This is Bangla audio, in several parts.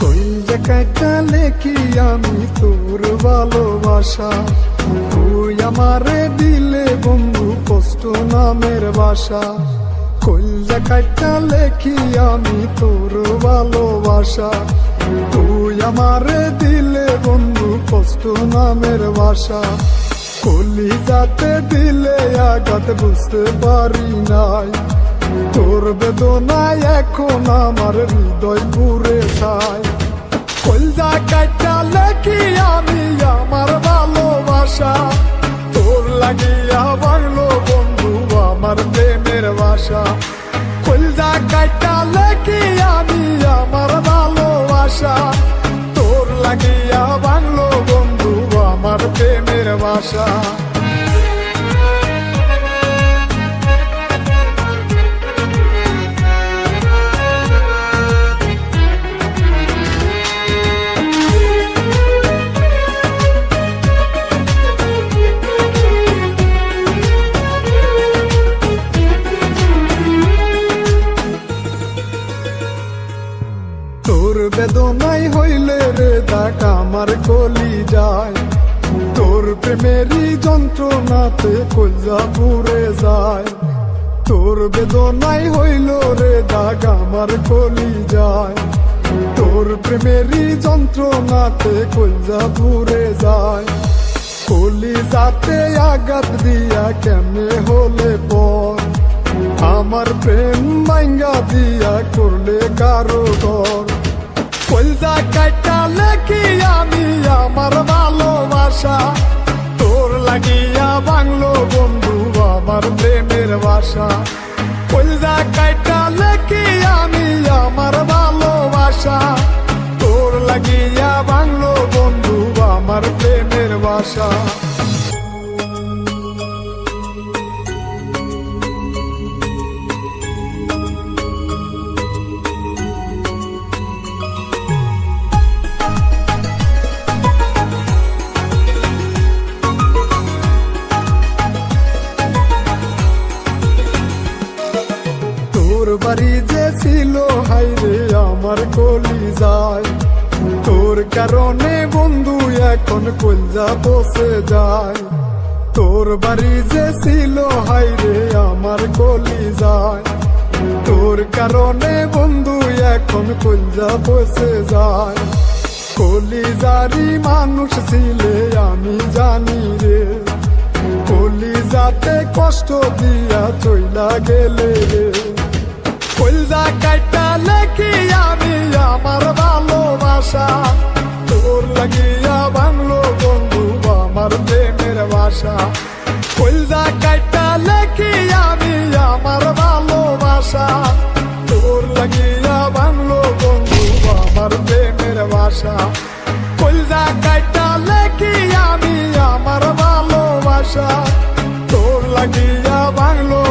কইলে কাটা লেখি আমি তোর ভালোবাসা। তুই আমারে দিলে বন্ধু নামের বাসা কইলে কাটা লেখি আমি তোর ভালোবাসা। তুই আমারে দিলে বন্ধু কষ্ট নামের বাসা কলি যাতে দিলে আঘাত বুঝতে পারি নাই। তোর বেদনায় এখন আমার হৃদয় পুরে চাই কলজা কাটা লেখি আমি আমার ভালোবাসা। তোর লাগিয়া বাংলো বন্ধু আমার প্রেমের বাসা। খুলদা কাটা লেখি আমি আমার ভালোবাসা। তোর লাগিয়া বাংলো বন্ধু, আমার প্রেমের বাসা। তোর বেদনাই হইলে রে দাগ আমার কলি যায়। তোর প্রেমেরই যন্ত্রণাতে কলজা পুড়ে যায়। তোর বেদনাই হইল রে দাগ আমার কলি যায়। তোর প্রেমেরই যন্ত্রণাতে কলজা পুড়ে যায়। কলি যাতে আঘাত দিয়া কেমনে হলে পর? আমার প্রেম মাইঙ্গা দিয়া করলে কারও ঘর কলজা কাটা লেখি আমি আমার ভালোবাসা। তোর লাগিয়া বাংলো বন্ধু আমার প্রেমের বাসা। কলজা কাটা লেখি আমি আমার ভালোবাসা। তোর লাগিয়া বাংলো বন্ধু আমার প্রেমের বাসা। কারণে বন্ধু এখন কলজা বসে যায়। কলি জারি মানুষ ছিলে, আমি জানি রে। কলি যাতে কষ্ট দিয়া চইলা গেলে রে। কলজা কাটা লেখি আমি আমার ভালোবাসা। তোর লাগিয়া বাংলো বন্ধু আমার প্রেমের বাসা। কলজা কাইটা লেখি আমি আমার ভালোবাসা। লাগিয়া বাংলো বন্ধু, আমার প্রেমের বাসা। কলজা কাইটা লেখি আমি আমার ভালোবাসা। তোর লাগিয়া বাংলো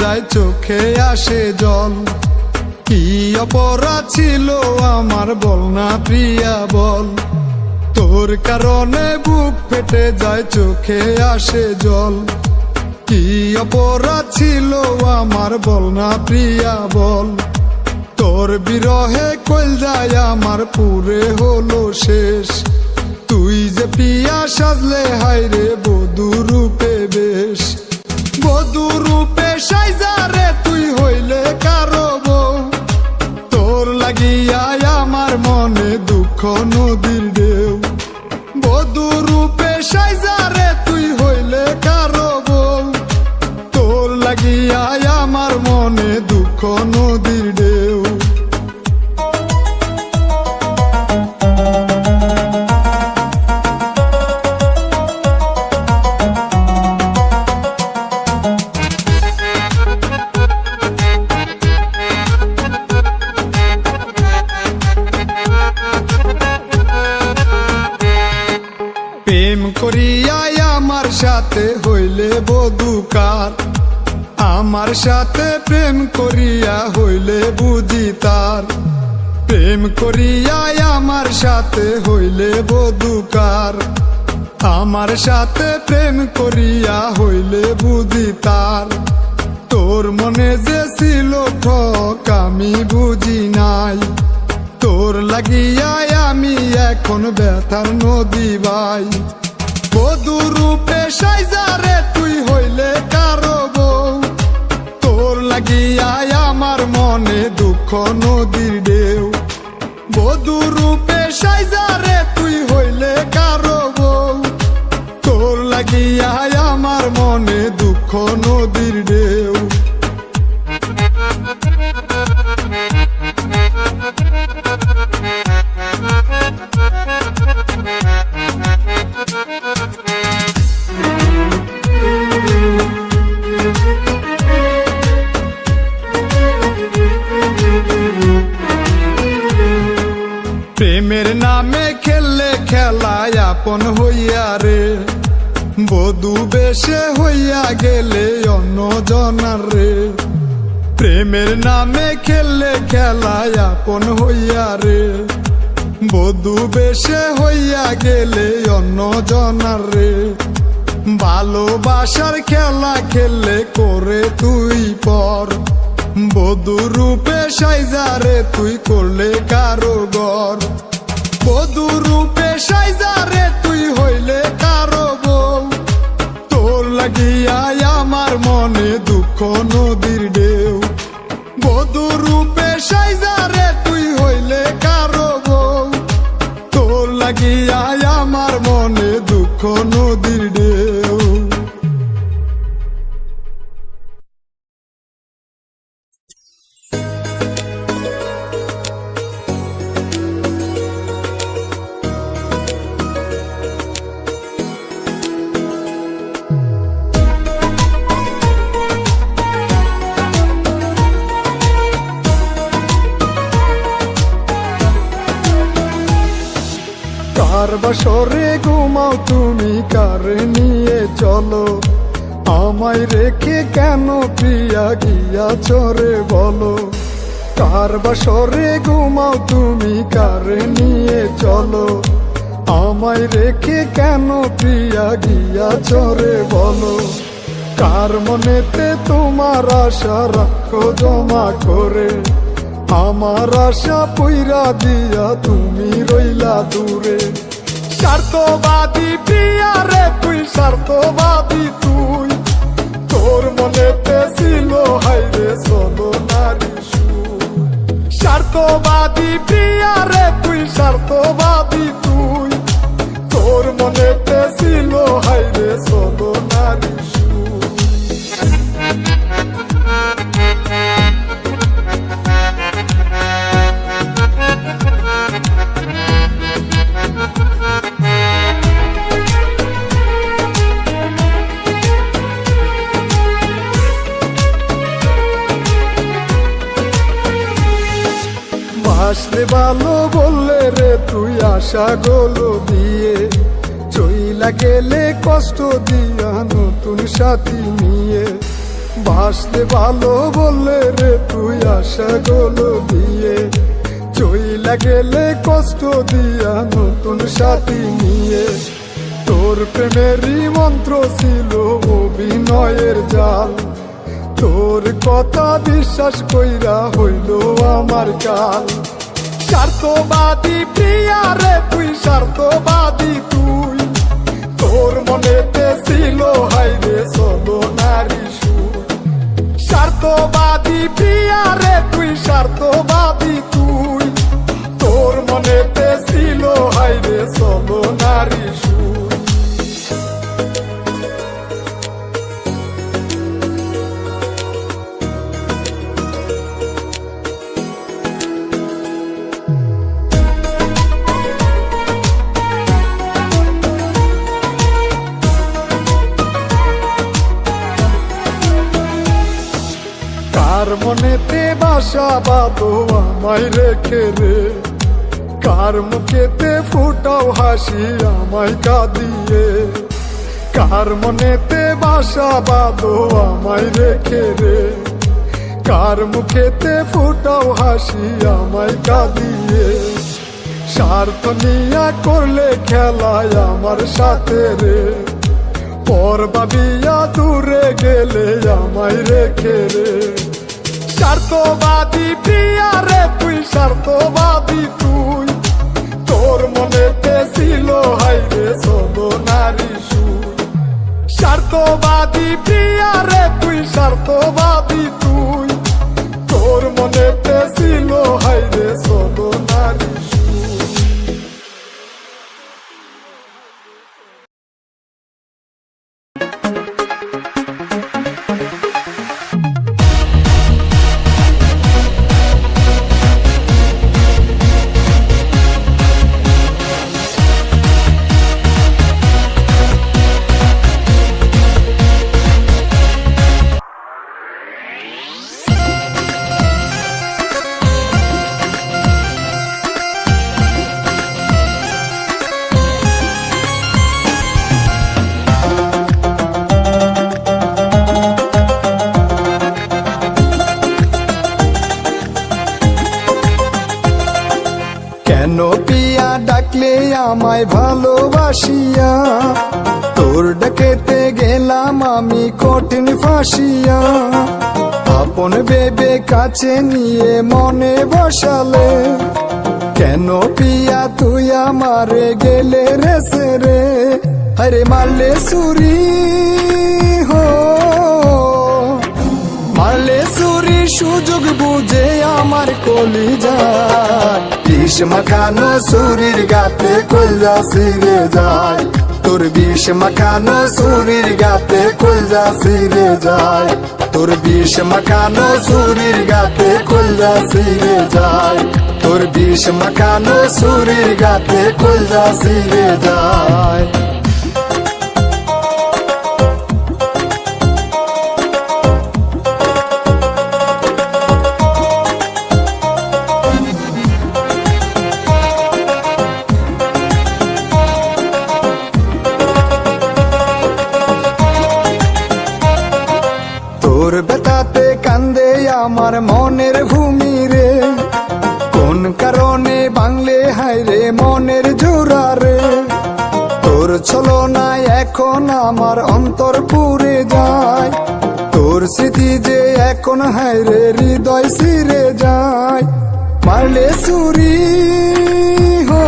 যায় চোখে আসে জল। কি অপরাধ ছিল আমার বল না প্রিয়া বল। তোর কারণে বুক ফেটে যায় চোখে আসে জল। কি অপরাধ ছিল আমার বল না প্রিয়া বল। তোর বিরহে কইল যায় আমার পুরে হলো শেষ। তুই যে পিয়া সাজলে হাইরে বধু বধুকার আমার সাথে প্রেম করিয়া হইলে বুঝি তার। প্রেম করিয়াই আমার সাথে হইলে বধুকার আমার সাথে প্রেম করিয়া হইলে বুঝি তার। তোর মনে যে ছিল ঠক আমি বুঝি নাই। তোর লাগিয়াই আমি এখন ব্যথার নদী ভাই বধু রূপে সাইজারে তুই হইলে তোর লাগিয়াই আমার মনে দুঃখ নদীর ঢেউ। বধু রূপে সাইজারে তুই হইলে কারও বউ। তোর লাগিয়াই আমার মনে দুঃখ নদীর ঢেউ। হইয়া রে। বধু বেশে হইয়া গেলে অন্য জনার রে। ভালোবাসার খেলা খেললে করে তুই পর। বধু রূপে সাইজারে তুই করলে কারও গর বধু রূপে সাইজারে তুই হইলে কারও বউ। তোর লাগিয়াই আমার মনে দুঃখ নদীর কার বসরে ঘুমাও, তুমি কার নিয়ে চলো? আমায় রেখে কেন প্রিয়া গিয়া চরে বলো? কার বসরে ঘুমাও, তুমি কার নিয়ে চলো? আমায় রেখে কেন প্রিয়া গিয়া চরে বলো? কার মনেতে তোমার আশা রাখো জমা করে? আমার আশা পইরা দিয়া তুমি রইলা দূরে। স্বার্থবাদী প্রিয়া রে তুই, স্বার্থবাদী তুই তোর মনেতে ছিল হাইরে সোনো নারী। স্বার্থবাদী প্রিয়া রে তুই, স্বার্থবাদী তুই আশা গোলো দিয়ে। চইলা গেলে কষ্ট দিয়া নতুন সাথী নিয়ে। বাসলে ভালো বললে রে তুই আশা গোলো দিয়ে। চইলা গেলে কষ্ট দিয়া নতুন সাথী নিয়ে। তোর প্রেমেরই মন্ত্র ছিল অভিনয়ের জাল। তোর কথা বিশ্বাস কইরা হইল আমার কাল। স্বার্থবাদী প্রিয়া রে তুই, স্বার্থবাদী তুই। তোর মনেতে ছিল হাইরে চলো নারী স্বার্থবাদী প্রিয়া রে তুই, স্বার্থবাদী তুই। তোর মনেতে ছিল হাইরে চলো নারী সুর। মনেতে বাসা বাঁধো আমায় রেখে রে। কার মুখেতে ফুটাও হাসি আমায় কাঁদিয়ে। কার মনেতে বাসা বাঁধো আমায় রেখে রে। কার মুখেতে ফুটাও হাসি আমায় কাঁদিয়ে। স্বার্থ নিয়া করলে খেলায় আমার সাথে রে। পর ভাবিয়া দূরে গেলে আমায় রেখে রে। স্বার্থবাদী প্রিয়া রে তুই, স্বার্থবাদী তুই। তোর মনেতে ছিল হাই রে সলো নারী সুর। স্বার্থবাদী প্রিয়া রে তুই, স্বার্থবাদী পিয়া ডাকলে আমায় ভালোবাসিয়া। তোর ডাকেতে গেলাম আমি কঠিন ফাঁসিয়া। আপন বেবে কাছে নিয়ে মনে বসালে, কেন পিয়া তুই আমারে গেলে রেসে রে আরে মারলে সুরি হো। মারলে সুরি সুযোগ বুঝে আমার কলি যায় বিষ মাখানো সুরির গাতে কলজা সিরে যায়। তোর বিষ মাখানো সুরির গাতে কলজা সিরে যায়। তোর বিষ মাখানো সুরির গাতে কলজা সিরে যায়। তোর বিষ মাখানো সুরির গাতে কলজা সিরে যায়। আমার অন্তর পুরে যায়। তোর স্মৃতি যে এখন হায় রে, হৃদয় সিরে যায়। মারলে সুরি হো,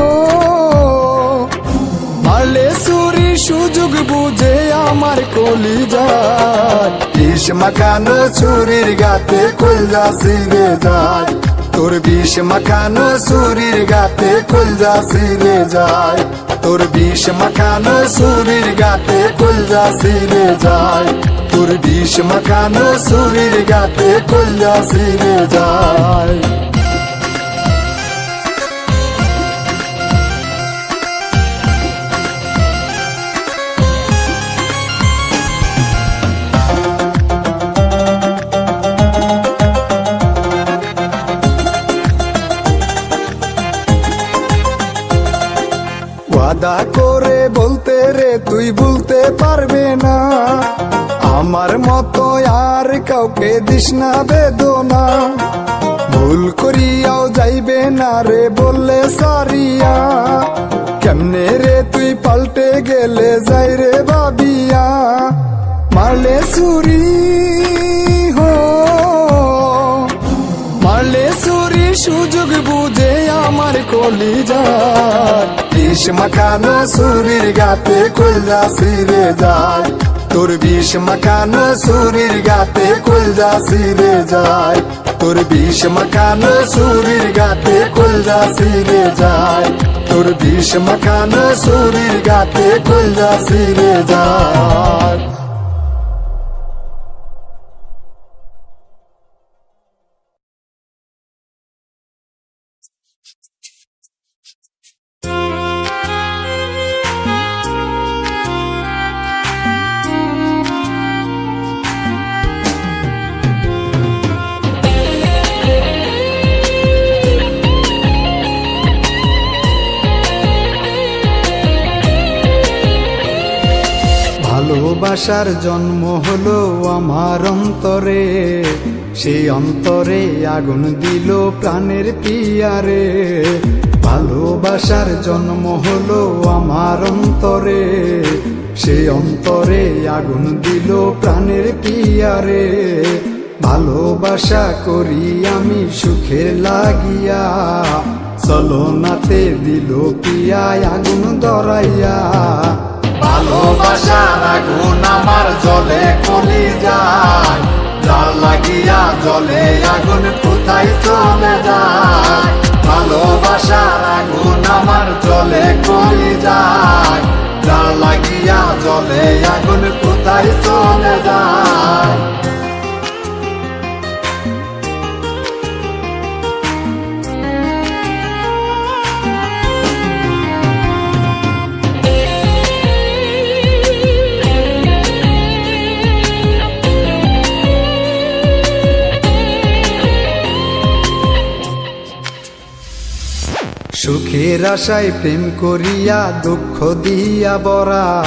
মারলে সুরি সুযোগ বুঝে আমার কলি যায় বিষ মাখানো গাতে কলজা সিরে যায়। তোর বিষ মাখানো সুরির গাতে কলজা সিরে যায়। তোর বিষ মাখানো সুরির গাতে কলজা সিরে যায়। তোর বিষ মাখানো সুরির গাতে কলজা সিরে যায়। ওয়াদা করে বলতে রে, তুই ভুলতে পারবে না। আমার মতো আর কাউকে দিস না বেদনা। ভুল করিয়াও যাইবে না রে বললে সারিয়া। কেমনে রে তুই পাল্টে গেলে যাই রে বাবিয়া মারলে সুরি হো, মারলে সুরি সুযোগ বুঝে আমার কলি যায় বিষ মাখানো সুরির গাতে কুলজা সিরে যায়। তোর বিষ মাখানো সুরির গাতে কুলজা সিরে যায়। তোর বিষ মাখানো সুরির গাতে কুলজা সিরে যায়। তোর বিষ মাখানো সুরির গাতে কলজা সিরে যায়। ভালোবাসার জন্ম হলো আমার অন্তরে। সেই অন্তরে আগুন দিল প্রাণের পিয়ারে। ভালোবাসার জন্ম হলো আমার অন্তরে। সেই অন্তরে আগুন দিল প্রাণের পিয়ারে। ভালোবাসা করি আমি সুখের লাগিয়া। চলো নাতে দিল পিয়ায় আগুন দরাইয়া ভালোবাসার আগুন আমার জলে কলি যায়। জাল লাগিয়া জলে আগুন কোথায় চলে যায়? ভালোবাসা আগুন আমার জলে কলি যায়। জাল লাগিয়া জলে আগুন কোথায় চলে যায়? সুখের আশায় প্রেম করিয়া, দুঃখ দিয়া বরা,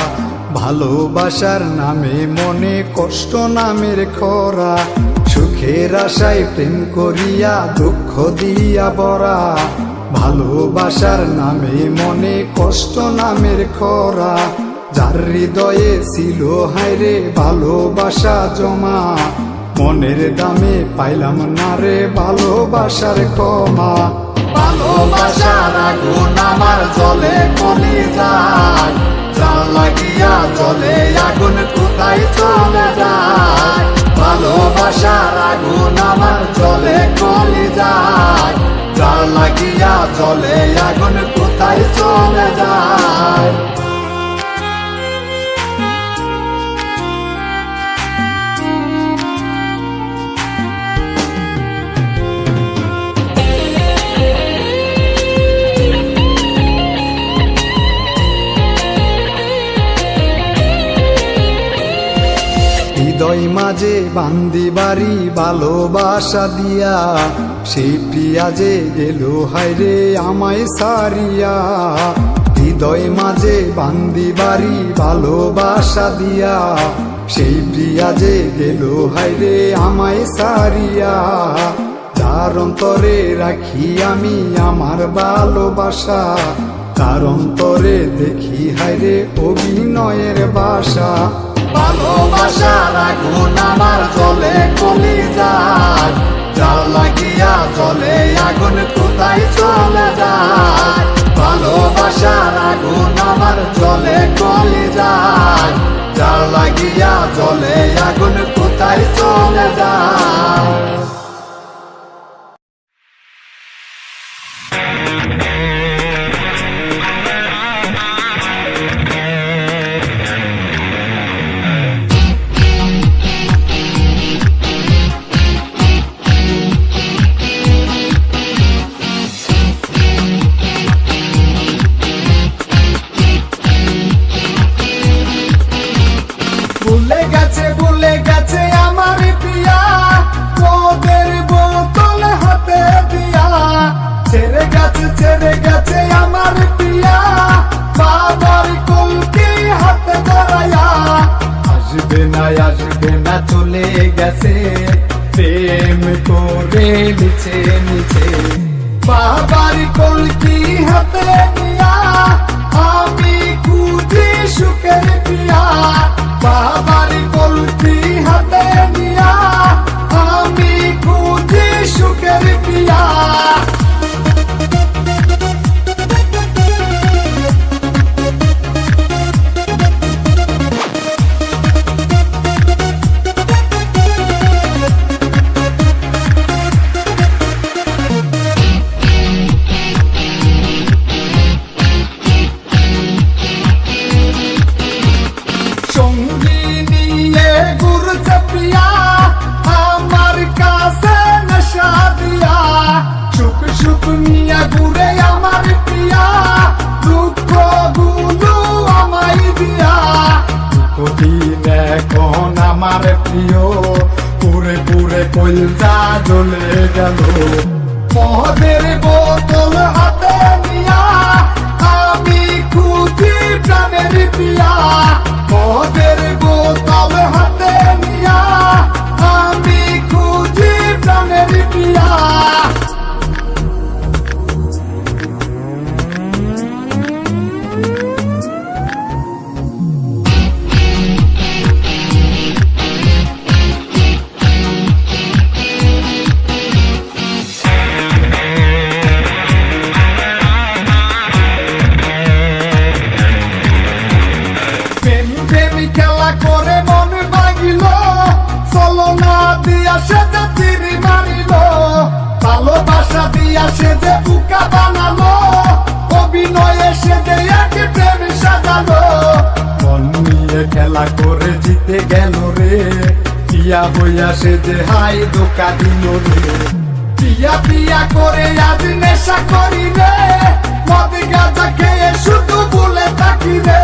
ভালোবাসার নামে মনে কষ্ট নামের খরা। সুখের আশায় প্রেম করিয়া, দুঃখ দিয়া বরা, ভালোবাসার নামে মনে কষ্ট নামের খরা। যার হৃদয়ে ছিল হায়রে ভালোবাসা জমা। মনের দামে পাইলাম না রে, ভালোবাসার ক্ষমা। ভালোবাসার আগুন আমার জলে কলি যায়। জাল জলে আগুন কোথায় চলে যায়? ভালোবাসার আগুন আমার জলে কলি যায়। জাল লাগিয়া জলে আগুন কোথায় চলে যায়? হৃদয় মাঝে বান্দি বাড়ি ভালোবাসা দিয়া। সেই পিয়াজে গেল হাইরে আমায় সারিয়া। হৃদয় মাঝে বান্দি বাড়ি ভালোবাসা দিয়া। সেই পিয়াজে গেল হাইরে আমায় সারিয়া। যার অন্তরে রাখি আমি আমার ভালোবাসা, তার অন্তরে দেখি হাইরে অভিনয়ের বাসা। ভালোবাসার আগুন আমার জলে কলি যায় জাল লাগিয়া জলে আগুন কোথায় চলে যায়? ভালোবাসার আগুন আমার জলে কলি যায় জাল লাগিয়া জলে আগুন কোথায় চলে যায়? পিয়া মদের বোতল হাতে ভালোবাসা দিয়া সে যে বুকা বানালো, অভিনয়ে সে যে এক প্রেম সাজালো। মন নিয়ে খেলা করে জিতে গেল রে পিয়া হইয়া সে যে হাই দোকা দিল রে। পিয়া পিয়া করে আজ নেশা করি রে, মদ গাঁজা খেয়ে শুধু বলে থাকি রে।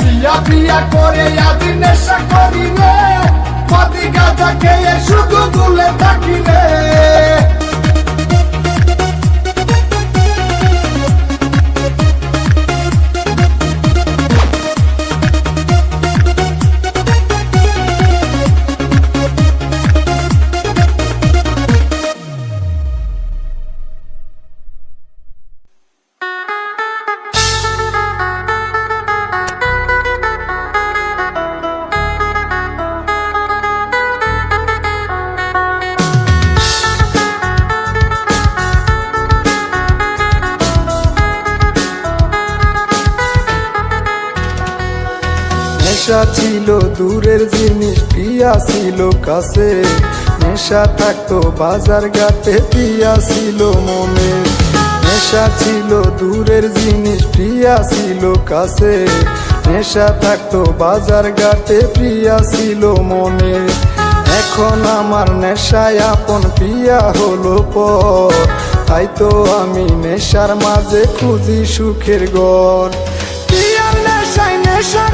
পিয়া পিয়া করে আজ নেশা করি রে, মদ গাঁজা খেয়ে শুধু বলে থাকি রে। নেশা ছিল, দূরের জিনিস পিয়া ছিল, কাছে নেশা থাকতো, বাজার ঘাটে পিয়া ছিল মনে। নেশা ছিল, দূরের জিনিস প্রিয়া ছিল, কাছে নেশা থাকতো, বাজার ঘাটে প্রিয়া ছিল মনে। এখন আমার নেশায় আপন পিয়া হলো পর, তাই তো আমি নেশার মাঝে খুঁজি সুখের গড়। পিয়ার নেশায় নেশা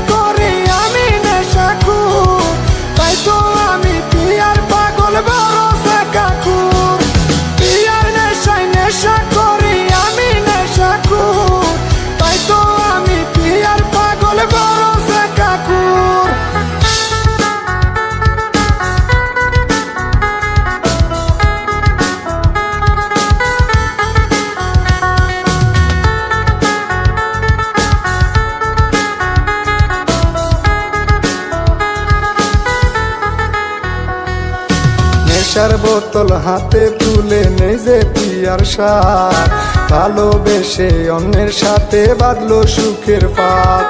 বোতল হাতে তুলে নিজে পিয়ার সার ভালোবেসে অন্যের সাথে বাঁধলো সুখের পাত।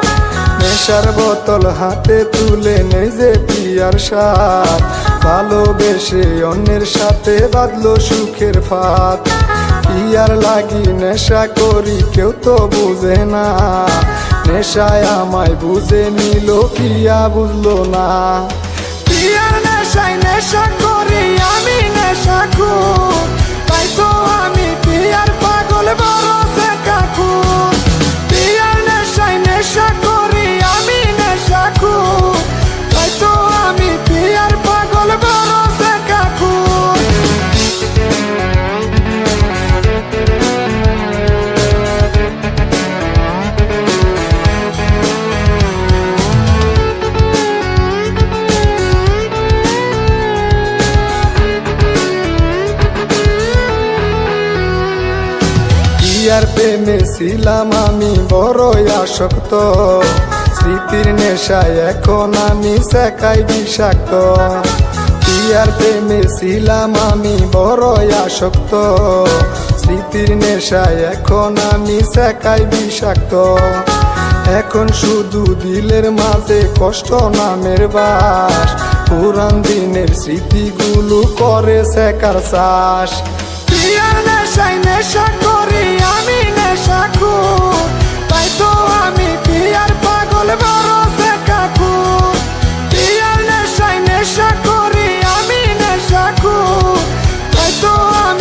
নেশার বোতল হাতে তুলে নিজে পিয়ার সার ভালোবেসে অন্যের সাথে বাঁধলো সুখের ফাত পিয়ার লাগি নেশা করি কেউ তো বুঝে না। নেশায় আমায় বুঝে নিল পিয়া বুঝলো না। পিয়ার নেশায় নেশা করি আমি নেশা তাই তো আমি পিয়ার পাগল বড় কাকু পিয়ার নেশায় নেশা পিয়ার প্রেমে ছিলাম আমি বড়ই আসক্ত। স্মৃতির নেশায় এখন আমি শেখাই বিষাক্ত। পিয়ার প্রেমে ছিলাম আমি বড়ই আসক্ত। স্মৃতির নেশায় এখন আমি শেখাই বিষাক্ত। এখন শুধু দিলের মাঝে কষ্ট নামের বাস। পুরান দিনের স্মৃতিগুলো করে শেখার পিয়ার নেশায় নেশা আমি নেশা তাই তো আমি পিয়ার পাগল বরসে কাকু পিয়ার নেশায় নেশা করি আমি নেশা তাই তো আমি